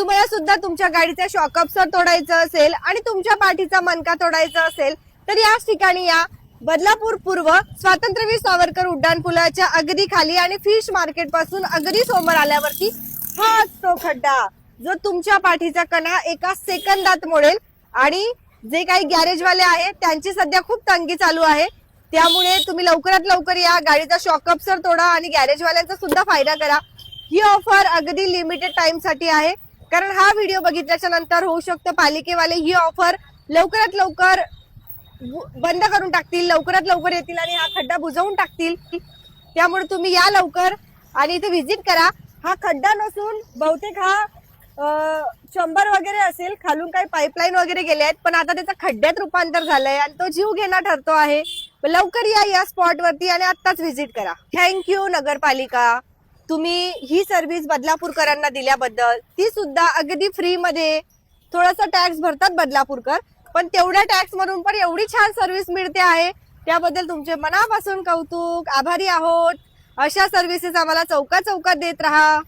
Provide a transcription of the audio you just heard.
तुम्हाला सुद्धा तुमच्या गाडीचा शॉकअप्सर तोडायचं असेल आणि तुमच्या पाठीचा मनका तोडायचा असेल तर याच ठिकाणी या बदलापूर पूर्व स्वातंत्र्यवीर सावरकर उड्डाण पुलाच्या अगदी खाली आणि फिश मार्केटपासून अगदी समोर आल्यावरती हाच तो खड्डा जो तुमच्या पाठीचा कणा एका सेकंदात मोडेल आणि जे काही गॅरेजवाले आहेत त्यांची सध्या खूप तंगी चालू आहे. त्यामुळे तुम्ही लवकरात लवकर या गाडीचा शॉकअप सर तोडा आणि गॅरेजवाल्यांचा सुद्धा फायदा करा. ही ऑफर अगदी लिमिटेड टाइमसाठी आहे. कारण हा व्हिडिओ बघितल्याच्या नंतर होऊ शकतं पालिकेवाले ही ऑफर लवकरात लवकर बु- बंद करून टाकतील लवकरात लवकर येतील आणि हा खड्डा बुजवून टाकतील. त्यामुळे तुम्ही या लवकर आणि इथे व्हिजिट करा. हा खड्डा नसून बहुतेक हा शंभर वगैरे असेल खालून काही पाईपलाईन वगैरे गेले आहेत पण आता त्याचा खड्ड्यात रूपांतर झालंय आणि तो जीव घेणा ठरतो आहे. लवकर या या स्पॉट वरती आणि आत्ताच व्हिजिट करा. थँक्यू नगरपालिका. तुम्ही ही सर्व्हिस बदलापूरकरांना दिल्याबद्दल ती सुद्धा अगदी फ्रीमध्ये थोडासा टॅक्स भरतात बदलापूरकर पण तेवढ्या टॅक्स मधून पण एवढी छान सर्व्हिस मिळते आहे. त्याबद्दल तुमचे मनापासून कौतुक आभारी आहोत. अशा सर्व्हिसेस आम्हाला चौका चौकात देत राहा.